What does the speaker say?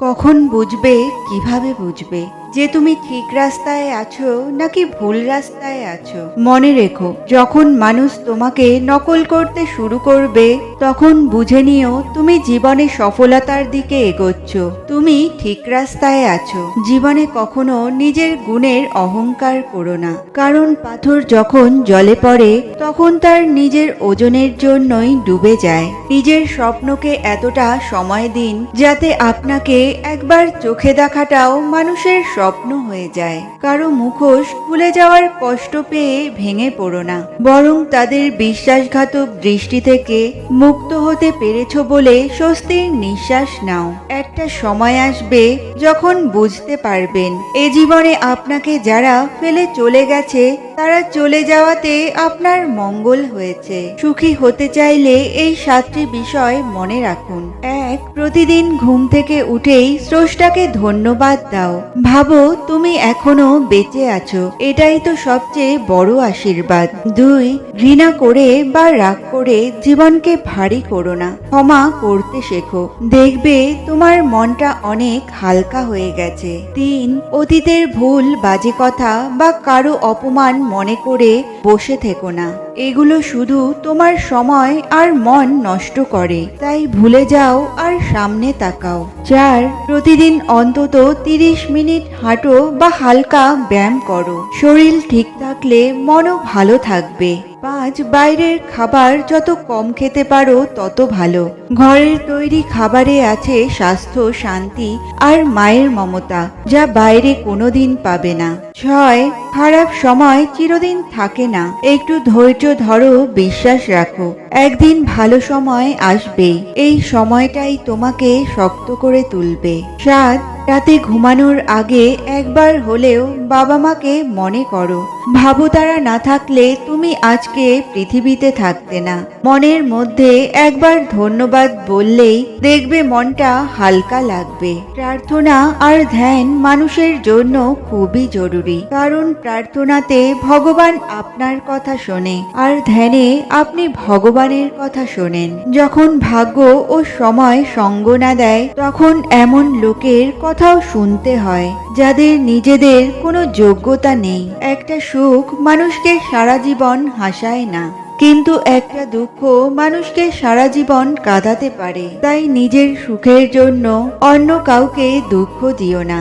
কখন বুঝবে কীভাবে বুঝবে? যে তুমি ঠিক রাস্তায় আছো নাকি ভুল রাস্তায় আছো? মনে রেখো, যখন মানুষ তোমাকে নকল করতে শুরু করবে, তখন বুঝে নিও তুমি জীবনে সফলতার দিকে এগোচ্ছ। তুমি ঠিক রাস্তায় আছো। জীবনে কখনো নিজের গুণের অহংকার করো না। কারণ পাথর যখন জলে পড়ে, তখন তার নিজের ওজনের জন্যই ডুবে যায়। নিজের স্বপ্নকে এতটা সময় দিন, যাতে আপনাকে একবার চোখে দেখাটাও মানুষের স্বপ্ন হয়ে যায়। কারও মুখোশ ভুলে যাওয়ার কষ্ট পেয়ে ভেঙে পড়ো না। বরং তাদের বিশ্বাসঘাতক দৃষ্টি থেকে মুক্ত হতে পেরেছ বলে স্বস্তির নিঃশ্বাস নাও। একটা সময় আসবে যখন বুঝতে পারবেন, এ জীবনে আপনাকে যারা ফেলে চলে গেছে তারা চলে যাওয়াতে আপনার মঙ্গল হয়েছে। সুখী হতে চাইলে এই সাতটি বিষয় মনে রাখুন। এক, প্রতিদিন ঘুম থেকে উঠেই স্রষ্টাকে ধন্যবাদ দাও। ভাবো, তুমি এখনও বেঁচে আছো। এটাই তো সবচেয়ে বড় আশীর্বাদ। দুই, ঘৃণা করে বা রাগ করে জীবনকে ভারী করো না। ক্ষমা করতে শেখো। দেখবে তোমার মনটা অনেক হালকা হয়ে গেছে। তিন, অতীতের ভুল, বাজে কথা বা কারও অপমান মনে করে বসে থেকো না। এগুলো শুধু তোমার সময় আর মন নষ্ট করে। তাই ভুলে যাও আর সামনে তাকাও। চার প্রতিদিন অন্তত তিরিশ মিনিট হাঁটো বা হালকা ব্যায়াম করো। শরীর ঠিক থাকলে মনও ভালো থাকবে। পাঁচ, বাইরের খাবার যত কম খেতে পারো তত ভালো। ঘরের তৈরি খাবারে আছে স্বাস্থ্য, শান্তি আর মায়ের মমতা, যা বাইরে কোনোদিন পাবে না। ছয় খারাপ সময় চিরদিন থাকে না। একটু ধৈর্য ধরো, বিশ্বাস রাখো। একদিন ভালো সময় আসবে। এই সময়টাই তোমাকে শক্ত করে তুলবে। সাত রাতে ঘুমানোর আগে একবার হলেও বাবা মাকে মনে করো। ভাবো তারা না থাকলে তুমি আজকে পৃথিবীতে থাকতে না। মনের মধ্যে একবার ধন্যবাদ বললেই দেখবে মনটা হালকা লাগবে। প্রার্থনা আর ধ্যান মানুষের জন্য খুবই জরুরি। কারণ প্রার্থনাতে ভগবান আপনার কথা শোনে আর ধ্যানে আপনি ভগবানের কথা শোনেন। যখন ভাগ্য ও সময় সঙ্গ না দেয়, তখন এমন লোকের কথাও শুনতে হয়, যাদের নিজেদের কোনো যোগ্যতা নেই। একটা সুখ মানুষকে সারা জীবন হাসায় না, কিন্তু একটা দুঃখ মানুষকে সারা জীবন কাঁদাতে পারে। তাই নিজের সুখের জন্য অন্য কাউকে দুঃখ দিও না।